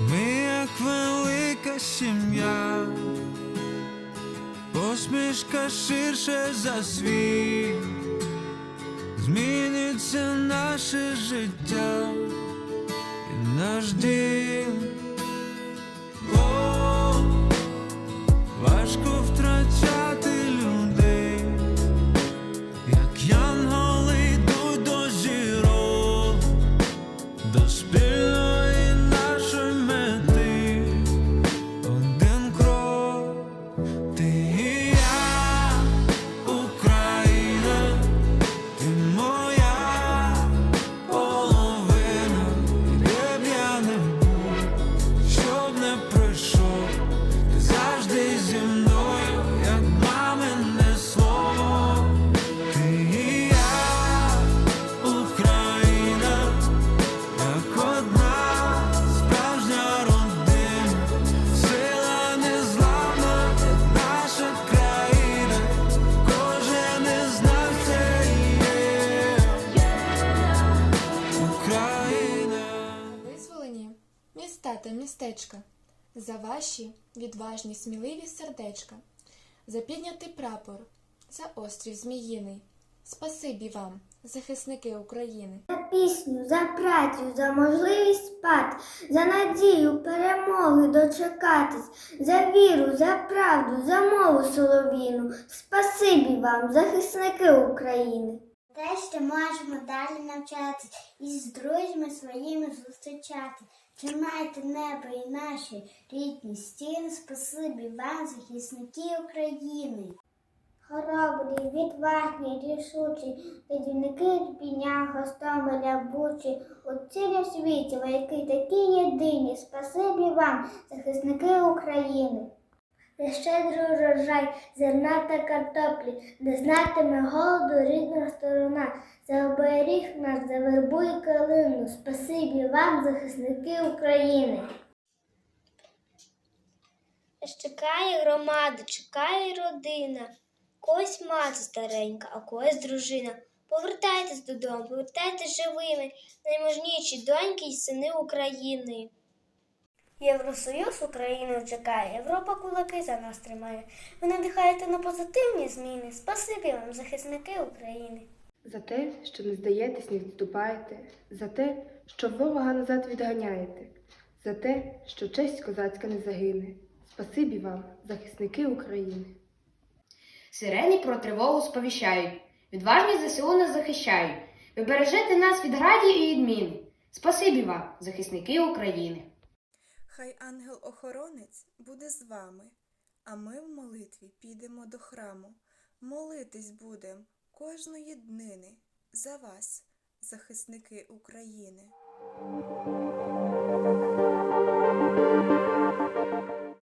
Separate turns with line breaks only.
Ми як велика сім'я, посмішка ширше за світ, зміниться наше життя і наш дім. О, важко втрачати людей, як янголи йдуть до до
спів. Міста та містечка, за ваші відважні, сміливі сердечка, за піднятий прапор, за острів Зміїний. Спасибі вам, захисники України.
За пісню, за працю, за можливість спати, за надію перемоги дочекатись, за віру, за правду, за мову солов'їну. Спасибі вам, захисники України.
Те, що можемо далі навчатись і з друзями своїми зустрічати. Тримайте небо і наші рідні стіни. Спасибі вам, захисники України.
Хоробрі, відважні, рішучі, рятівники Ірпіня, Гостомеля, Бучі, у цілім світі, вояки такі єдині. Спасибі вам, захисники України. За щедрий урожай, зерна та картоплі, не знатиме голоду рідна сторона. За оберіг нас, за вербу і калину. Спасибі вам, захисники України.
Чекає громада, чекає родина. Когось мати старенька, а когось дружина. Повертайтесь додому, повертайтесь живими, найможніші доньки й сини України. Євросоюз Україну чекає, Європа кулаки за нас тримає. Ви надихаєте на позитивні зміни. Спасибі вам, захисники України.
За те, що не здаєтесь, не відступаєте, за те, що ворога назад відганяєте, за те, що честь козацька не загине. Спасибі вам, захисники України.
Сирени про тривогу сповіщають. Відважні ЗСУ нас захищають. Ви бережете нас від градів і відмін. Спасибі вам, захисники України.
Хай ангел-охоронець буде з вами, а ми в молитві підемо до храму. Молитись будем кожної днини за вас, захисники України.